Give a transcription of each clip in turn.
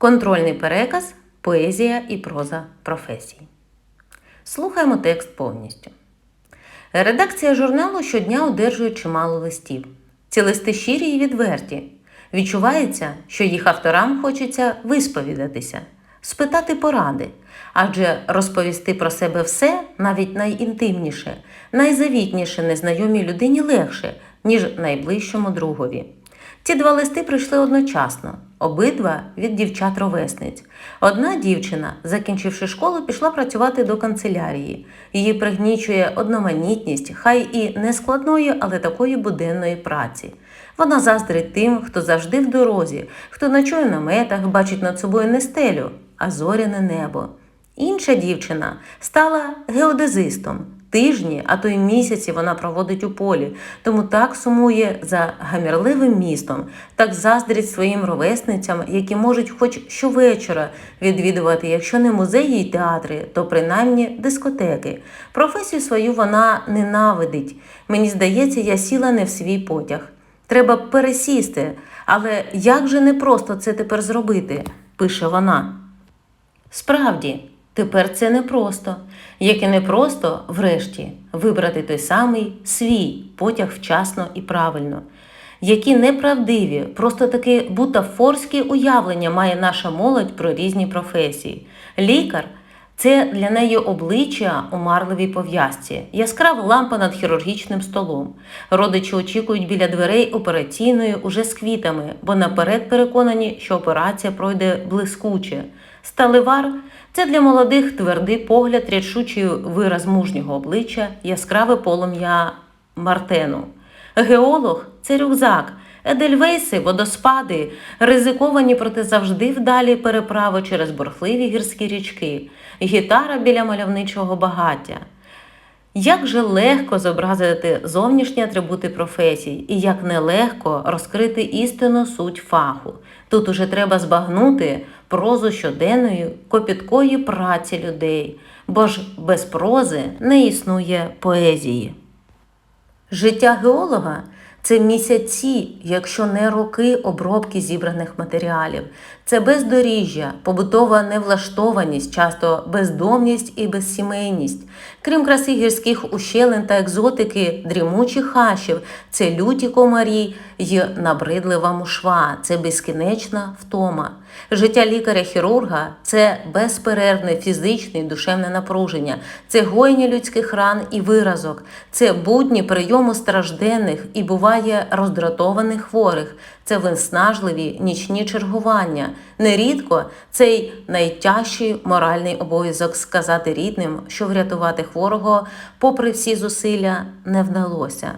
Контрольний переказ, поезія і проза професії. Слухаємо текст повністю. Редакція журналу щодня одержує чимало листів. Ці листи щирі і відверті. Відчувається, що їх авторам хочеться висповідатися, спитати поради, адже розповісти про себе все, навіть найінтимніше, найзавітніше незнайомій людині легше, ніж найближчому другові. Ці два листи прийшли одночасно, обидва від дівчат-ровесниць. Одна дівчина, закінчивши школу, пішла працювати до канцелярії. Її пригнічує одноманітність, хай і не складної, але такої буденної праці. Вона заздрить тим, хто завжди в дорозі, хто ночує на метах, бачить над собою не стелю, а зоряне небо. Інша дівчина стала геодезистом. Тижні, а то й місяці вона проводить у полі, тому так сумує за гамірливим містом, так заздрить своїм ровесницям, які можуть хоч щовечора відвідувати, якщо не музеї й театри, то принаймні дискотеки. Професію свою вона ненавидить. Мені здається, я сіла не в свій потяг. Треба пересісти, але як же непросто це тепер зробити, пише вона. Справді, тепер це непросто, як і непросто, врешті, вибрати той самий свій потяг вчасно і правильно. Які неправдиві, просто таки бутафорські уявлення має наша молодь про різні професії. Лікар це для неї обличчя у марливій пов'язці, яскрава лампа над хірургічним столом. Родичі очікують біля дверей операційної уже з квітами, бо наперед переконані, що операція пройде блискуче. Сталевар це для молодих твердий погляд, рішучий вираз мужнього обличчя, яскраве полум'я Мартену. Геолог це рюкзак, едельвейси, водоспади, ризиковані, проте завжди вдалі переправи через бурхливі гірські річки, гітара біля мальовничого багаття. Як же легко зобразити зовнішні атрибути професій, і як нелегко розкрити істинну суть фаху. Тут уже треба збагнути прозу щоденної, копіткої праці людей, бо ж без прози не існує поезії. Життя геолога це місяці, якщо не роки обробки зібраних матеріалів. Це бездоріжжя, побутова невлаштованість, часто бездомність і безсімейність. Крім краси гірських ущелин та екзотики, дрімучих хащів, це люті комарі й набридлива мушва, це безкінечна втома. Життя лікаря-хірурга це безперервне фізичне і душевне напруження, це гоєння людських ран і виразок, це будні прийому стражденних і буває роздратованих хворих, це виснажливі нічні чергування. Нерідко цей найтяжчий моральний обов'язок сказати рідним, що врятувати хворого, попри всі зусилля, не вдалося.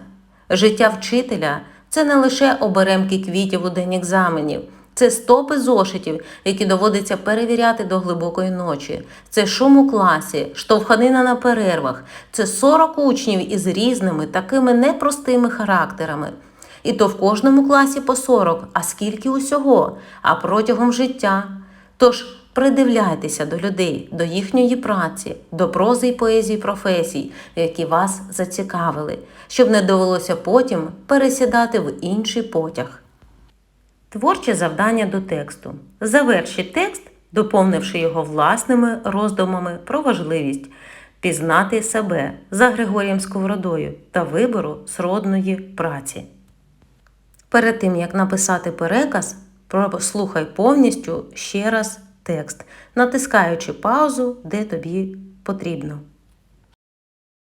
Життя вчителя це не лише оберемки квітів у день екзаменів. Це стопи зошитів, які доводиться перевіряти до глибокої ночі. Це шум у класі, штовханина на перервах, це 40 учнів із різними, такими непростими характерами. І то в кожному класі по 40, а скільки усього, а протягом життя. Тож придивляйтеся до людей, до їхньої праці, до прози і поезії професій, які вас зацікавили, щоб не довелося потім пересідати в інший потяг. Творче завдання до тексту. Завершіть текст, доповнивши його власними роздумами про важливість пізнати себе за Григорієм Сковородою та вибору сродної праці. Перед тим як написати переказ, прослухай повністю ще раз текст, натискаючи паузу, де тобі потрібно.